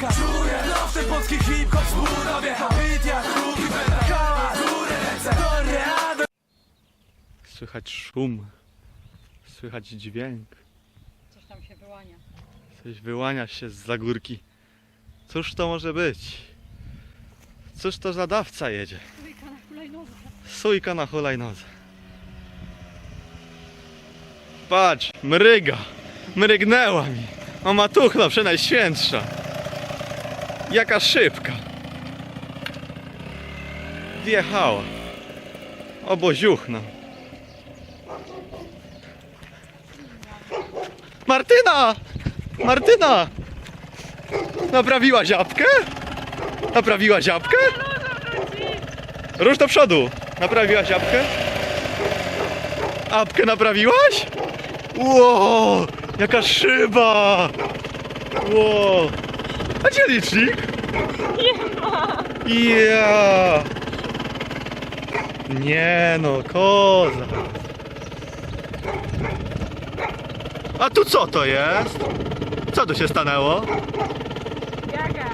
Polaka Czuję Zawsze polski hip-hop zbudowie Hit jak ruchy Hałas Górę ręce Toreador Słychać szum. Słychać dźwięk. Coś tam się wyłania. Coś wyłania się z zagórki. Cóż to może być? Cóż to za dawca jedzie? Trójka na hulajnodze. Sójka na hulajnodze. Patrz, mryga. Mrygnęła mi. O matuchla przenajświętsza. Jaka szybka. Wjechała. Oboziuchna. Martyna! Martyna! Naprawiła ziapkę? Naprawiła ziapkę? Rusz do przodu. Naprawiłaś apkę? Apkę naprawiłaś? Ło, jaka szyba! Ło. A gdzie licznik? Nie ma. Ja. Nie no, koza. A tu co to jest? Co tu się stanęło? Jaga!